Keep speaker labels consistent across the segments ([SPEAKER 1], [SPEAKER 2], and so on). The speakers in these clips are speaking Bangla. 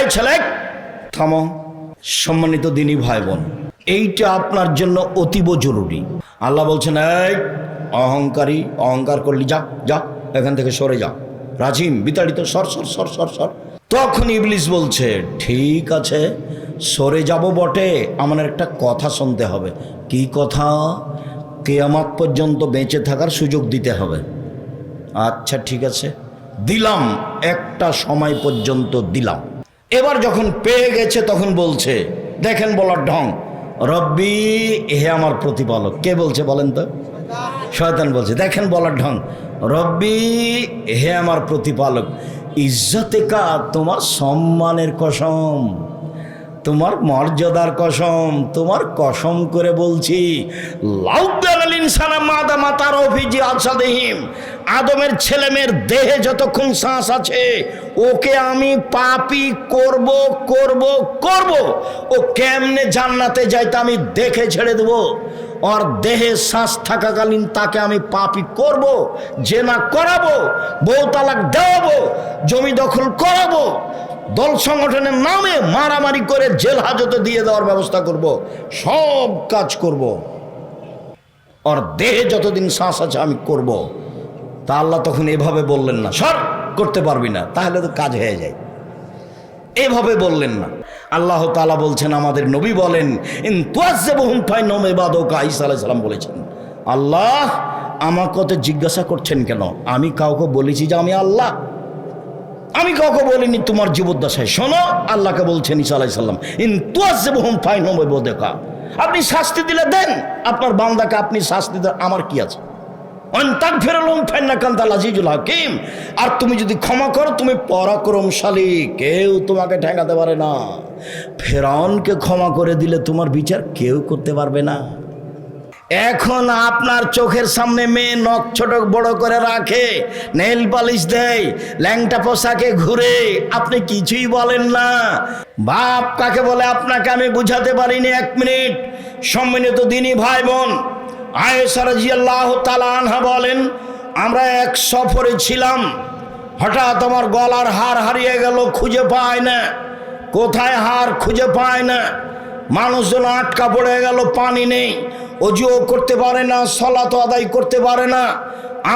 [SPEAKER 1] এই ছেলে! থামো। সম্মানিত দিনী ভাই বোন এইটা আপনার জন্য অতীব জরুরি। আল্লাহ বলছেন, এই, অহংকারী, অহংকার করলি, যা যা, এখান থেকে সরে যা। রাজিম, বিতাড়িত, সর সর সর সর সর। তখন ইবলিস বলছে, ঠিক আছে, সরে যাব বটে, আমার একটা কথা শুনতে হবে। কি কথা? কেয়ামাত পর্যন্ত বেঁচে থাকার সুযোগ দিতে হবে। আচ্ছা ঠিক আছে। দিলাম, একটা সময় পর্যন্ত দিলাম। এবার যখন পেয়ে গেছে, তখন বলছে, দেখেন বলার ঢং, রব্বি, হে আমার প্রতিপালক। কে বলছে বলেন তো? শয়তান বলছে, দেখেন বলার ঢং, রব্বি, হে আমার প্রতিপালক, ইজ্জতে কা তোমার সম্মানের কসম। তোমার মর্যাদার কসম, তোমার কসম করে বলছি আদমের ছেলেমেয়ের দেহে যতক্ষণ শ্বাস আছে, ওকে আমি পাপি করব করব করব। ও কেমনে জান্নাতে যাইতে আমি দেখে ছেড়ে দেবো। ওর দেহে শ্বাস থাকাকালীন তাকে আমি পাপি করব না করাবো, বউ তালাক দেওয়াবো, জমি দখল করাবো দল সংগঠনের নামে মারামারি করে জেল হাজতে দিয়ে দেওয়ার ব্যবস্থা করব, সব কাজ করব। ওর দেহে যতদিন শ্বাস আছে আমি করব। তা আল্লাহ তখন এভাবে বললেন না, সর, করতে পারবি না, তাহলে তো কাজ হয়ে যায়। এভাবে বললেন না। আল্লাহ তালা বলছেন, আমাদের নবী বলেন, ইন তুয়াজ্জাবুহুম ফাইনাহুম ইবাদুকা ঈসা আলাইহিস সালাম বলেছেন। আল্লাহ আমার কথা জিজ্ঞাসা করছেন কেন? আমি কাউকে বলেছি যে আমি আল্লাহ। আমি কাউকে বলিনি তোমার জীবদ্দশায়। শোনো, আল্লাহকে বলছেন ঈসা আলাইহিস সালাম, ইন তুয়াজ্জাবুহুম ফাইনাহুম দেখা আপনি শাস্তি দিলে দেন, আপনার বান্দাকে আপনি শাস্তি দেন, আমার কি আছে? অন্তাক ফেরালুম ফেন্না কান্তাল আজিজুল হাকিম। আর তুমি যদি ক্ষমা করো, তুমি পরাক্রমশালী, কেউ তোমাকে ঠেকাতে পারে না। ফেরাউনকে ক্ষমা করে দিলে তোমার বিচার কেউ করতে পারবে না। এখন আপনার চোখের সামনে মেয়ে নখ ছোট বড় করে রাখে নেল পালিশ দেয়, ল্যাংটা পোশাকে ঘুরে, আপনি কিছুই বলেন না। বাপ কাকে বলে আপনাকে আমি বুঝাতে পারিনি এক মিনিট। সম্মিলিত দিনী ভাই বোন আয়েসারাজিয়াল্লাহ তালানহা বলেন, আমরা এক সফরে ছিলাম, হঠাৎ আমার গলার হার হারিয়ে গেল, খুঁজে পায় না। কোথায় হার খুঁজে পায় না। মানুষজন আটকা পড়ে গেল, পানি নেই। অজুও করতে পারে না সলাত আদায় করতে পারে না।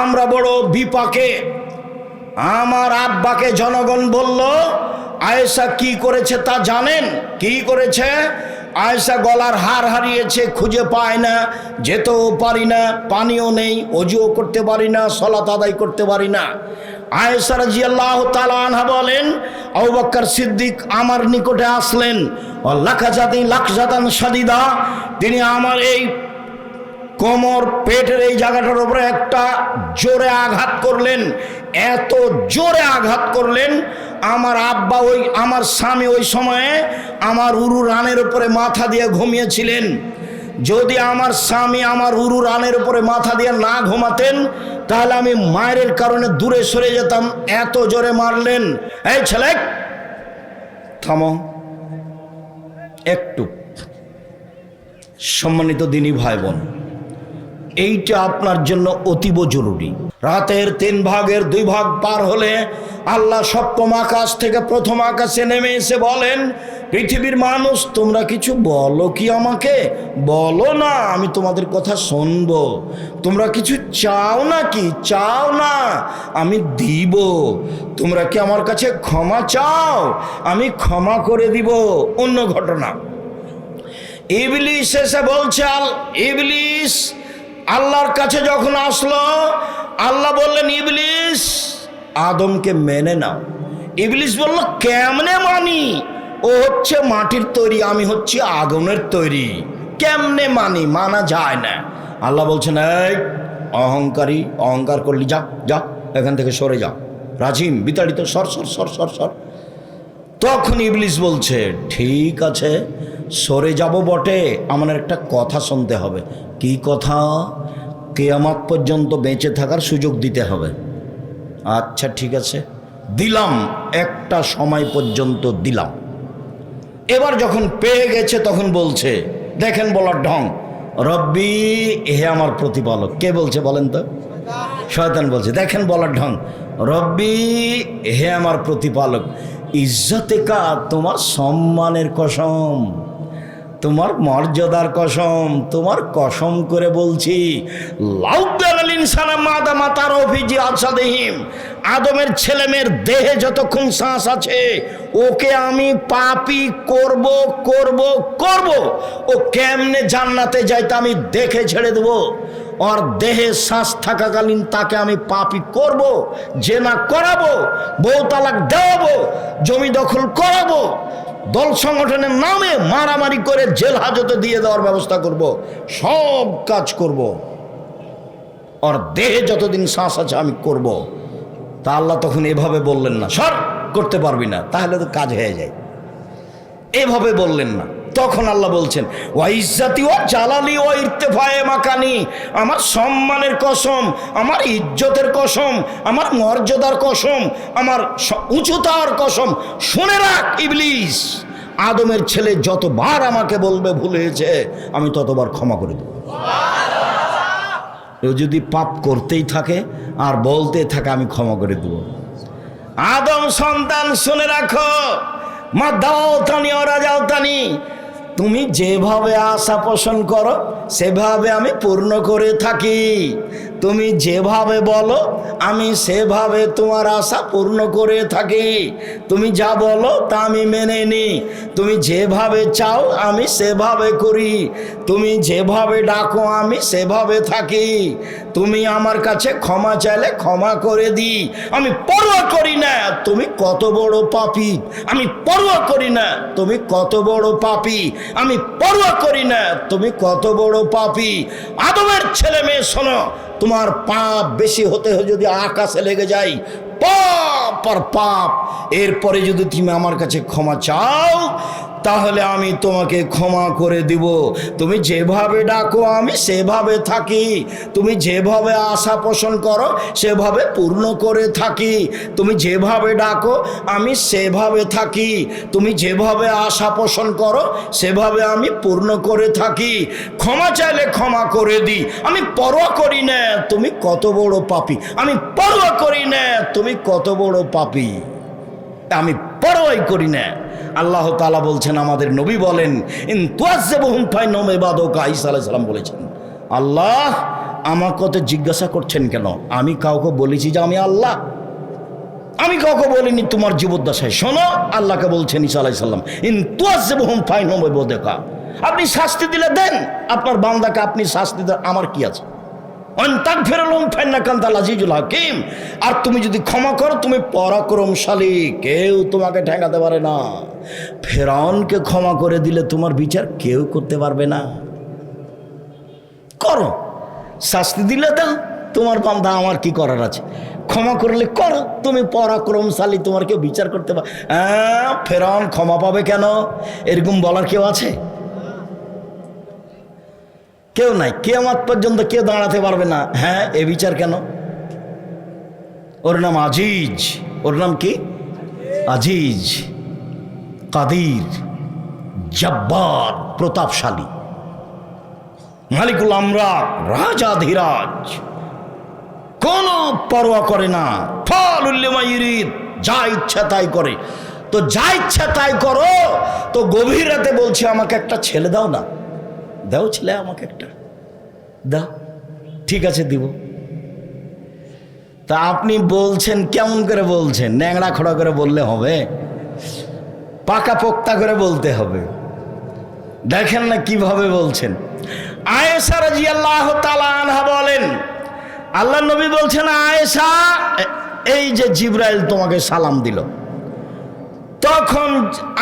[SPEAKER 1] আমরা বড় বিপাকে। আমার আব্বাকে জনগণ বলল, আয়েশা কি করেছে তা জানেন? কি করেছে? আয়েশা গলার হার হারিয়েছে, খুঁজে পায় না, যেতেও পারি না, পানিও নেই, অজুও করতে পারি না, সলাত আদায় করতে পারি না। আয়েশা রাজিয়াল্লাহ তালানহা বলেন আবুবাক্কর সিদ্দিক আমার নিকটে আসলেন। ও লাখাজাতি লাখজাতান সাদিদা, তিনি আমার এই কোমর পেটের এই জায়গাটার উপরে একটা জোরে আঘাত করলেন। এত জোরে আঘাত করলেন, আমার আব্বা ওই, আমার স্বামী ওই সময়ে আমার উরু রানের উপরে মাথা দিয়ে ঘুমিয়েছিলেন। যদি আমার স্বামী আমার উরু রানের উপরে মাথা দিয়ে না ঘুমাতেন, তাহলে আমি মায়ের কারণে দূরে সরে যেতাম। এত জোরে মারলেন। এই ছেলে, থামো। একটু। সম্মানিত দিনী ভাই বোন এইটা আপনার জন্য অতীব জরুরি। রাতের তিন ভাগের দুই ভাগ পার হলে আল্লাহ সপ্তম আকাশ থেকে প্রথম আকাশে নেমে এসে বলেন পৃথিবীর মানুষ, তোমরা কিছু বলো কি আমাকে? বলো না, আমি তোমাদের কথা শুনব। তোমরা কিছু চাও না কি চাও না, আমি দিব। তোমরা কি আমার কাছে ক্ষমা চাও? আমি ক্ষমা করে দিব। অন্য ঘটনা। ইবলিস এসে বলছে, আল, ইবলিস আল্লাহর কাছে যখন আসলো, আল্লাহ বললেন, ইবলিস, আদমকে মেনে নাও। ইবলিস বলল, কেমনে মানি? ও হচ্ছে মাটির তৈরি, আমি হচ্ছি আগুনের তৈরি। কেমনে মানি, মানা যায় না। আল্লাহ বলছেন, এই, অহংকারী, অহংকার করলি, যা যা, এখান থেকে সরে যা। রাজিম, বিতাড়িত, সর সর সর সর সর। তখন ইবলিস বলছে, ঠিক আছে, সরে যাব বটে, আমার একটা কথা শুনতে হবে। কি কথা? কেয়ামাত পর্যন্ত বেঁচে থাকার সুযোগ দিতে হবে। আচ্ছা ঠিক আছে। দিলাম, একটা সময় পর্যন্ত দিলাম। এবার যখন পেয়ে গেছে, তখন বলছে, দেখেন বলার ঢং, রব্বি, হে আমার প্রতিপালক। কে বলছে বলেন তো? শয়তান বলছে, দেখেন বলার ঢং, রব্বি, হে আমার প্রতিপালক, ইজ্জতে কা তোমার সম্মানের কসম, তোমার মর্যাদার কসম, তোমার কসম করে বলছি লাউদ্দাল ইনসানা মাদা মাতার অভিজি আসাদেহিম আদমের ছেলেমেয়ের দেহে যতক্ষণ শ্বাস আছে, ওকে আমি পাপি করব করব করব। ও কেমনে জান্নাতে যাইতে আমি দেখে ছেড়ে দেবো। ওর দেহে শ্বাস থাকাকালীন তাকে আমি পাপি করব না করাবো, বউ দেওয়াবো, জমি দখল করাবো, দল সংগঠনের নামে মারামারি করে জেল হাজতে দিয়ে দেওয়ার ব্যবস্থা করব, সব কাজ করব। ওর দেহে যতদিন শ্বাস আছে আমি করব। তা আল্লাহ তখন এভাবে বললেন না, সর, করতে পারবি না, তাহলে তো কাজ হয়ে যায়। এভাবে বললেন না। তখন আল্লাহ বলছেন ওয়াইজাতি ও জালালি ও ইর্তেফায়ে মাকানি, আমার সম্মানের কসম, আমার ইজ্জতের কসম, আমার মর্যাদার কসম, আমার উঁচুতার কসম, শুনে রাখ ইবলিস, আদমের ছেলে যতবার আমাকে বলবে ভুল হয়েছে, আমি ততবার ক্ষমা করে দেব। ও যদি পাপ করতেই থাকে আর বলতে থাকে, আমি ক্ষমা করে দেব। আদম সন্তান শুনে রাখো, মা দাও তানি ওরা যাও তানি তুমি যেভাবে আশা পোষণ করো, সেভাবে আমি পূর্ণ করে থাকি। তুমি যেভাবে বলো, আমি সেভাবে তোমার আশা পূর্ণ করে থাকি। তুমি যা বলো, তা আমি মেনে নিই তুমি যেভাবে চাও, আমি সেভাবে করি। তুমি যেভাবে ডাকো, আমি সেভাবে থাকি। তুমি আমার কাছে ক্ষমা চাইলে ক্ষমা করে দিই আমি পরোয়া করি না, তুমি কত বড় পাপি। আমি পরোয়া করি না, তুমি কত বড় পাপি। আমি পরোয়া করি না। তুমি কত বড় পাপি। আদমের ছেলে মেয়ে, শোনো, তোমার পাপ বেশি হতে যদি আকাশে লেগে যাই পাপ আর পাপ। এরপরে যদি তুমি আমার কাছে ক্ষমা চাও তাহলে আমি তোমাকে ক্ষমা করে দিব। তুমি যেভাবে ডাকো, আমি সেভাবে থাকি। তুমি যেভাবে আশা পোষণ করো, সেভাবে পূর্ণ করে থাকি। তুমি যেভাবে ডাকো, আমি সেভাবে থাকি। তুমি যেভাবে আশা পোষণ করো, সেভাবে আমি পূর্ণ করে থাকি। ক্ষমা চাইলে ক্ষমা করে দিই। আমি পরোয়া করি না, তুমি কত বড় পাপি। আমি পরোয়া করি না, তুমি কত বড় পাপি। আমি পরোয়াই করি না। আল্লাহ তালা বলছেন, আমাদের নবী বলেন, ইন তুয়াজ্জেবহুম ফাইনাম ইবাদুকা ঈসা আলাইহিস সালাম বলেছেন। আল্লাহ আমার কত জিজ্ঞাসা করছেন কেন? আমি কাউকে বলেছি যে আমি আল্লাহ। আমি কাউকে বলিনি তোমার জীবদ্দশায়। শোনো, আল্লাহকে বলছেন ঈসা আলাইহিস সালাম, ইন তুয়াজ্জেবহুম ফাইনাম ইবাদুকা আপনি শাস্তি দিলে দেন। আপনার বান্দাকে আপনি শাস্তি দেন, আমার কি আছে? অন্তাক ফেরলম ফেন্না কান্তাল আজিজুল হাকিম। আর তুমি যদি ক্ষমা করো, তুমি পরাক্রমশালী। কেউ তোমাকে ঠেকাতে পারে না। ফেরাউনকে ক্ষমা করে দিলে তোমার বিচার কেউ করতে পারবে না। করো। শাস্তি দিলে দাও। তোমার বান্ধা আমার কি করার আছে? ক্ষমা করলে করো। তুমি পরাক্রমশালী, তোমার কেউ বিচার করতে পার হ্যাঁ ফেরাউন ক্ষমা পাবে কেন? এরকম বলার কেউ আছে? কেউ নাই। কেয়ামাত পর্যন্ত কেউ দাঁড়াতে পারবে না। হ্যাঁ এ বিচার কেন? ওর নাম আজিজ। ওর নাম কি? আজিজ। কাদির। জব্বার। প্রতাপশালী। মালিকুল আমরা। রাজা ধীরাজ। কোন পরোয়া করে না। ফল উল্লেমাইরিদ যা ইচ্ছা তাই করে। তো যা ইচ্ছা তাই করো। তো গভীর রাতে বলছে, আমাকে একটা ছেলে দাও না। দাও ছেলে আমাকে একটা। দাও, ঠিক আছে দিব। তা আপনি বলছেন, কেমন করে বলছেন? ন্যাংড়া খড়া করে বললে হবে। পাকা পোক্তা করে বলতে হবে। দেখেন না কীভাবে বলছেন। আয়েশা রাজি আল্লাহ আনহা বলেন আল্লাহ নবী বলছেন, আয়েশা, এই যে জিব্রাইল তোমাকে সালাম দিল। তখন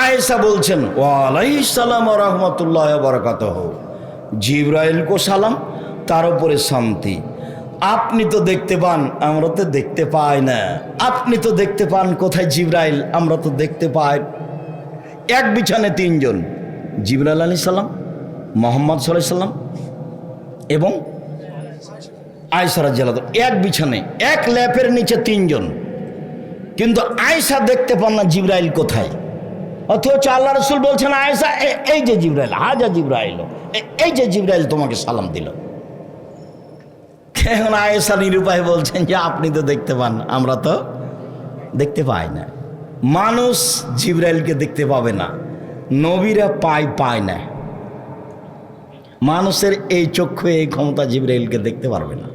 [SPEAKER 1] আয়েশা বলছেন ওয়ালাইসালাম রহমতুল্লাহ বরকাত জিব্রাইল কো সালাম, তার উপরে শান্তি। আপনি তো দেখতে পান, আমরা তো দেখতে পাই না। আপনি তো দেখতে পান কোথায় জিব্রাইল, আমরা তো দেখতে পাই। এক বিছানে তিনজন, জিব্রাইল আলী সাল্লাম মোহাম্মদ সাল্লাহ সাল্লাম এবং আয়সারা জেলাদ এক বিছানে, এক ল্যাপের নিচে তিনজন। কিন্তু আয়সা দেখতে পান না জিব্রাইল কোথায়। অথচ আল্লাহ রসুল বলছেন আয়সা এই যে জিব্রাইল, হাজা জিব্রাইল। এই যে জিব্রাইল তোমাকে সালাম দিল। এখন আয়েশা নিরুপায় বলছেন যে, আপনি তো দেখতে পান, আমরা তো দেখতে পাই না। মানুষ জিব্রাইলকে দেখতে পাবে না, নবীরা পায় পায় না। মানুষের এই চক্ষু, এই ক্ষমতা জিব্রাইলকে দেখতে পারবে না।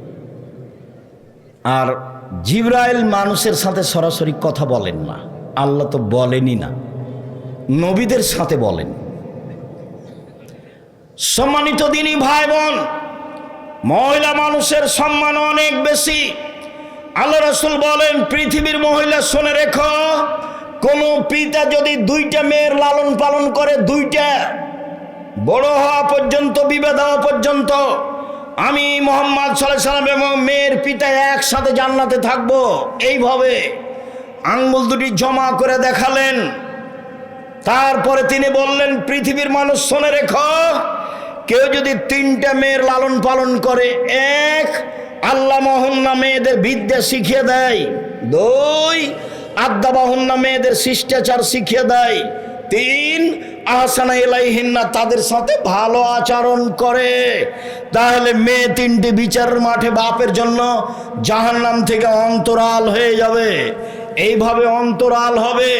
[SPEAKER 1] আর জিব্রাইল মানুষের সাথে সরাসরি কথা বলেন না। আল্লাহ তো বলেনই না, নবীদের সাথে বলেন সম্মানিত দিনী ভাই বোন, মহিলা মানুষের সম্মান অনেক বেশি। আল্লাহ রসুল বলেন, পৃথিবীর মহিলা শুনে রেখো, কোনো পিতা যদি দুইটা মেয়ের লালন পালন করে, দুইটা বড় হওয়া পর্যন্ত, বিবাদ হওয়া পর্যন্ত, আমি মোহাম্মদ সাল্লাহ সাল্লাম এবং মেয়ের পিতা একসাথে জান্নাতে থাকব, এইভাবে আঙ্গুল দুটি জমা করে দেখালেন। তারপরে তিনি বললেন, পৃথিবীর মানুষ শোনে রেখো কেউ যদি তিনটা মেয়ের লালন পালন করে, এক আল্লাহ মহন্না মেয়েদের বিদ্যা শিখিয়ে দেয়, দুই আদ্যা বাহন্না মেয়েদের শিষ্টাচার শিখিয়ে দেয়, তিন আহসানা এলাইহিন্না তাদের সাথে ভালো আচরণ করে। তাহলে মেয়ে তিনটি বিচারের মাঠে বাপের জন্য জাহান্নাম থেকে অন্তরাল হয়ে যাবে। এইভাবে অন্তরাল হবে।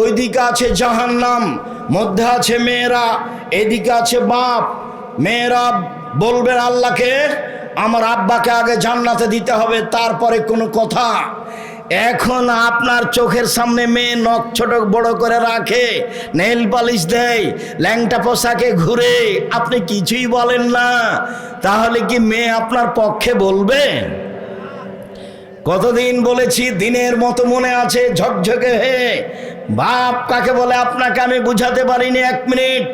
[SPEAKER 1] ওইদিকে আছে জাহান্নাম, মধ্যে আছে মেয়েরা, এদিকে আছে বাপ। মেয়েরা বলবেন আল্লাহকে, আমার আব্বাকে আগে জান্নাতে দিতে হবে, তারপরে কোনো কথা। এখন আপনার চোখের সামনে মেয়ে নখ ছোট বড় করে রাখে নেল পালিশ দেয়, ল্যাংটা পোশাকে ঘুরে, আপনি কিছুই বলেন না। তাহলে কি মেয়ে আপনার পক্ষে বলবে? কতদিন বলেছি, দিনের মতো মনে আছে, ঝকঝকে হে বাপ কাকে বলে, আপনাকে আমি বুঝাতে পারিনি, এক মিনিট।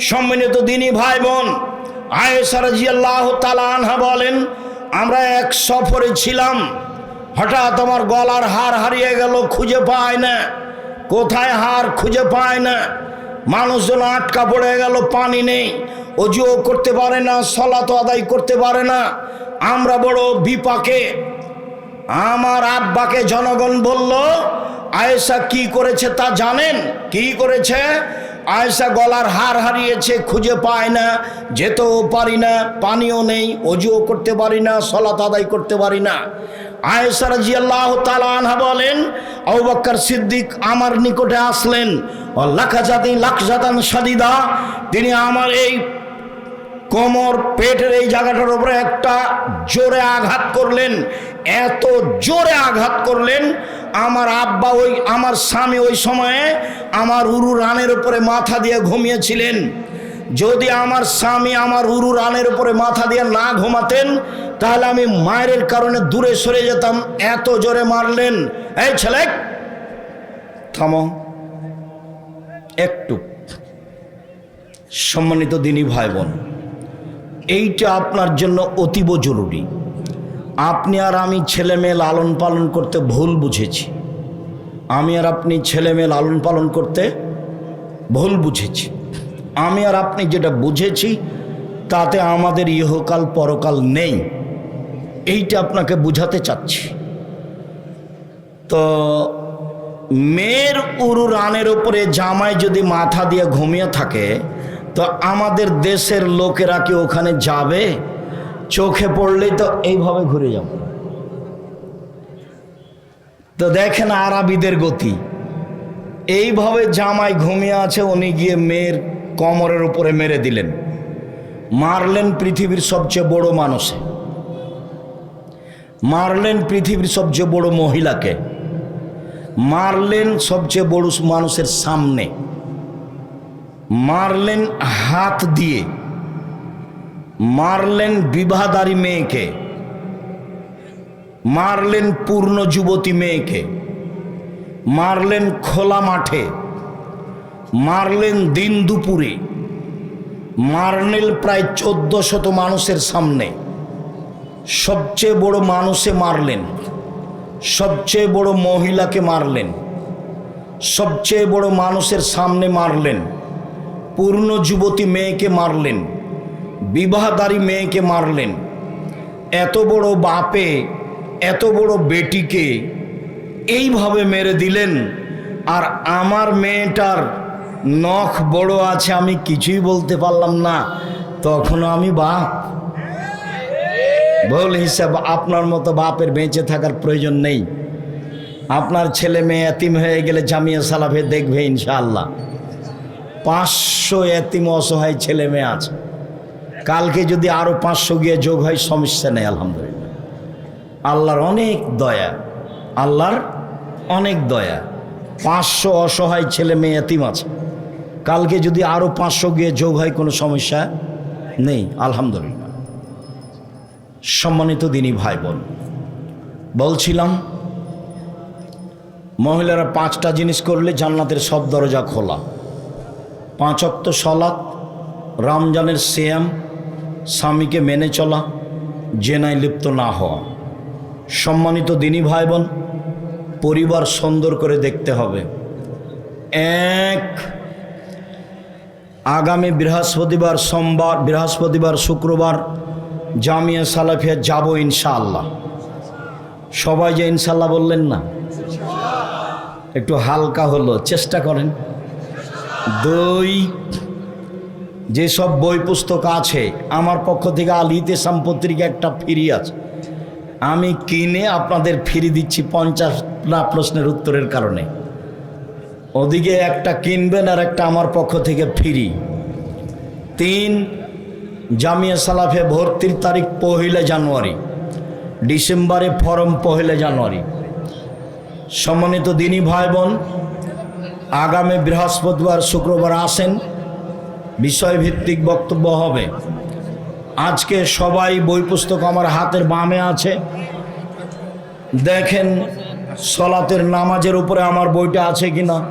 [SPEAKER 1] সম্মিলিত দিনই ভাই বোন আয়েসারাজিয়াল্লাহ তালানহা বলেন, আমরা এক সফরে ছিলাম। হঠাৎ আমার গলার হার হারিয়ে গেল, খুঁজে পায় না। কোথায় হার খুঁজে পায় না। মানুষজন আটকা পড়ে গেল, পানি নেই। অজুও করতে পারে না, সলাত আদায় করতে পারে না। আমরা বড় বিপাকে। আমার আব্বাকে জনগণ বলল, আয়েশা কি করেছে তা জানেন? কি করেছে? আয়েশা গলার হার হারিয়েছে, খুঁজে পায় না, যেতেও পারি না, পানিও নেই, অজুও করতে পারি না সলাত আদায় করতে পারি না। আয়েশা রাজি আল্লাহ তালানহা বলেন আউবাক্কার সিদ্দিক আমার নিকটে আসলেন, ও লাখা জাতি লাখ জাতান সাদিদা, তিনি আমার এই কোমর পেটের এই জায়গাটার উপরে একটা জোরে আঘাত করলেন, এত জোরে আঘাত করলেন আমার আব্বা ওই, আমার স্বামী ওই সময়ে আমার উরু রানের উপরে মাথা দিয়ে ঘুমিয়েছিলেন। যদি আমার স্বামী আমার উরু রানের উপরে মাথা দিয়ে না ঘুমাতেন, তাহলে আমি মায়ের কারণে দূরে সরে যেতাম, এত জোরে মারলেন। এই ছেলে, থামো। একটু। সম্মানিত দিনী ভাই বোন, এইটা আপনার জন্য অতীব জরুরি। আপনি আর আমি ছেলে মেয়ে লালন পালন করতে ভুল বুঝেছি। আমি আর আপনি ছেলে মেয়ে লালন পালন করতে ভুল বুঝেছি। আমি আর আপনি যেটা বুঝেছি, তাতে আমাদের ইহকাল পরকাল নেই। এইটা আপনাকে বুঝাতে চাচ্ছি। তো মেয়ের উরু রানের উপরে জামাই যদি মাথা দিয়ে ঘুমিয়ে থাকে, তো আমাদের দেশের লোকেরা কি ওখানে যাবে? চোখে পড়লেই তো এইভাবে ঘুরে যাব। তো দেখেন আরবিদের গতি। এইভাবে জামাই ঘুমিয়ে আছে, উনি গিয়ে মেয়ের কমরের উপরে মেরে দিলেন। মারলেন পৃথিবীর সবচেয়ে বড় মানুষে। মারলেন পৃথিবীর সবচেয়ে বড় মহিলাকে। মারলেন সবচেয়ে বড় মানুষের সামনে। মারলেন হাত দিয়ে। মারলেন বিবাহদারী মেয়েকে, মারলেন পূর্ণ যুবতী মেয়েকে, মারলেন খোলা মাঠে, মারলেন দিন দুপুরে, মারলেন প্রায় চোদ্দ শত মানুষের সামনে। সবচেয়ে বড় মানুষে মারলেন, সবচেয়ে বড় মহিলাকে মারলেন, সবচেয়ে বড় মানুষের সামনে মারলেন, পূর্ণ যুবতী মেয়েকে মারলেন। বিবাহদারী মেয়েকে মারলেন। এত বড় বাপে, এত বড় বেটিকে এইভাবে মেরে দিলেন। আর আমার মেয়েটার নখ বড় আছে, আমি কিছুই বলতে পারলাম না। তখনও আমি বাপ। ভুল হিসাব, আপনার মতো বাপের বেঁচে থাকার প্রয়োজন নেই। আপনার ছেলে মেয়ে এতিম হয়ে গেলে জামিয়া সালাফে দেখবে ইনশাআল্লাহ। পাঁচশো এতিম অসহায় ছেলে মেয়ে আছে। কালকে যদি আরও পাঁচশো গিয়ে যোগ হয়, সমস্যা নেই, আলহামদুলিল্লাহ। আল্লাহর অনেক দয়া, আল্লাহর অনেক দয়া। পাঁচশো অসহায় ছেলে মেয়ে এতিম আছে। কালকে যদি আরও পাঁচশো গিয়ে যোগ হয়, কোনো সমস্যা নেই, আলহামদুলিল্লাহ। সম্মানিত দিনী ভাই বোন বলছিলাম, মহিলারা পাঁচটা জিনিস করলে জান্নাতের সব দরজা খোলা। পাঁচ অক্ত সলাৎ রমজানের সিয়াম স্বামীকে মেনে চলা, জেনায় লিপ্ত না হওয়া। সম্মানিত দিনী ভাই বোন পরিবার সুন্দর করে দেখতে হবে। এক, আগামী বৃহস্পতিবার সোমবার, বৃহস্পতিবার শুক্রবার জামিয়া সালাফিয়া যাব ইনশাআল্লাহ। সবাই যে ইনশাল্লাহ বললেন না? একটু হালকা হলো, চেষ্টা করেন। দুই যেসব বই পুস্তক আছে, আমার পক্ষ থেকে আলিতে ইতেসাম একটা ফ্রি আছে। আমি কিনে আপনাদের ফ্রি দিচ্ছি পঞ্চাশ না প্রশ্নের উত্তরের কারণে। ওদিকে একটা কিনবেন আর একটা আমার পক্ষ থেকে ফ্রি। তিন, জামিয়া সালাফে ভর্তির তারিখ পহিলা জানুয়ারি। ডিসেম্বরে ফরম পহেলা জানুয়ারি। সম্মানিত দিনী ভাই বোন, আগামী বৃহস্পতিবার শুক্রবার আসেন। বিষয়ভিত্তিক বক্তব্য হবে। আজকে সবাই বই পুস্তক আমার হাতের বামে আছে। দেখেন সলাতের নামাজের উপরে আমার বইটা আছে কিনা।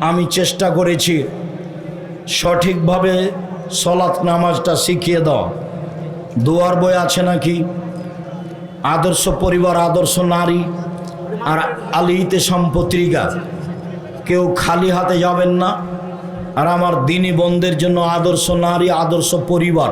[SPEAKER 1] আমি চেষ্টা করেছি সঠিকভাবে সলাৎ নামাজটা শিখিয়ে দাও দুয়ার বই আছে নাকি? আদর্শ পরিবার, আদর্শ নারী আর আলিতে সম্পত্রিকা কেউ খালি হাতে যাবেন না। আর আমার দিনী বন্ধের জন্য আদর্শ নারী আদর্শ পরিবার।